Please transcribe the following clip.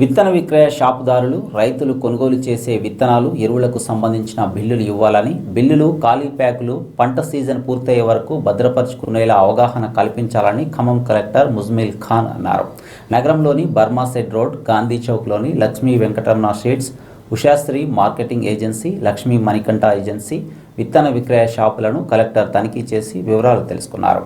విత్తన విక్రయ షాపుదారులు రైతులు కొనుగోలు చేసే విత్తనాలు ఎరువులకు సంబంధించిన బిల్లులు ఇవ్వాలని బిల్లులు ఖాళీ ప్యాకులు పంట సీజన్ పూర్తయ్యే వరకు భద్రపరుచుకునేలా అవగాహన కల్పించాలని ఖమ్మం కలెక్టర్ ముజ్మిల్ ఖాన్ అన్నారు. నగరంలోని బర్మాసెడ్ road Gandhi చౌక్లోని Lakshmi Venkataramana seeds Ushasri marketing agency Lakshmi Manikanta agency విత్తన విక్రయ షాపులను కలెక్టర్ తనిఖీ చేసి వివరాలు తెలుసుకున్నారు.